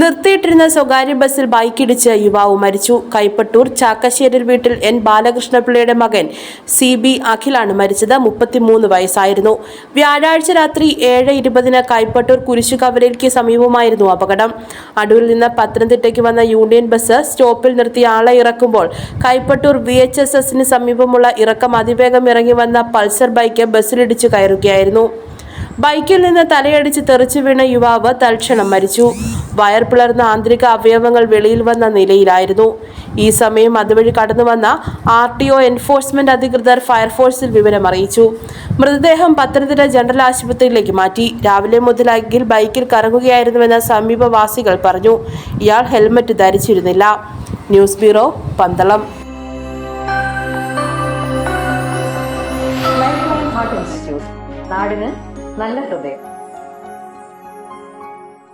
നിർത്തിയിട്ടിരുന്ന സ്വകാര്യ ബസ്സിൽ ബൈക്കിടിച്ച് യുവാവ് മരിച്ചു. കൈപ്പട്ടൂർ ചാക്കശ്ശേരി വീട്ടിൽ എൻ ബാലകൃഷ്ണപിള്ളയുടെ മകൻ സി ബി അഖിലാണ് മരിച്ചത്. മുപ്പത്തിമൂന്ന് വയസ്സായിരുന്നു. വ്യാഴാഴ്ച രാത്രി ഏഴ് ഇരുപതിന് കൈപ്പട്ടൂർ കുരിശുകവലയ്ക്ക് സമീപമായിരുന്നു അപകടം. അടൂരിൽ നിന്ന് പത്തനംതിട്ടയ്ക്ക് വന്ന യൂണിയൻ ബസ് സ്റ്റോപ്പിൽ നിർത്തി ആളെ ഇറക്കുമ്പോൾ കൈപ്പട്ടൂർ വി എച്ച് എസ് എസിന് സമീപമുള്ള ഇറക്കം അതിവേഗം ഇറങ്ങി വന്ന പൾസർ ബൈക്ക് ബസ്സിലിടിച്ചു കയറുകയായിരുന്നു. ബൈക്കിൽ നിന്ന് തലയടിച്ച് തെറിച്ചു വീണ യുവാവ് തൽക്ഷണം മരിച്ചു. വയർ പിളർന്ന ആന്തരിക അവയവങ്ങൾ വെളിയിൽ വന്ന നിലയിലായിരുന്നു. ഈ സമയം അതുവഴി കടന്നു വന്ന ആർ ടി ഒ എൻഫോഴ്സ്മെന്റ് അധികൃതർ ഫയർഫോഴ്സിൽ വിവരം അറിയിച്ചു. മൃതദേഹം പത്തനംതിട്ട ജനറൽ ആശുപത്രിയിലേക്ക് മാറ്റി. രാവിലെ മുതൽ അഖിൽ ബൈക്കിൽ കറങ്ങുകയായിരുന്നുവെന്ന് സമീപവാസികൾ പറഞ്ഞു. ഇയാൾ ഹെൽമറ്റ് ധരിച്ചിരുന്നില്ല. News bureau Pandalam. നാടിന് നല്ല ഹൃദയം.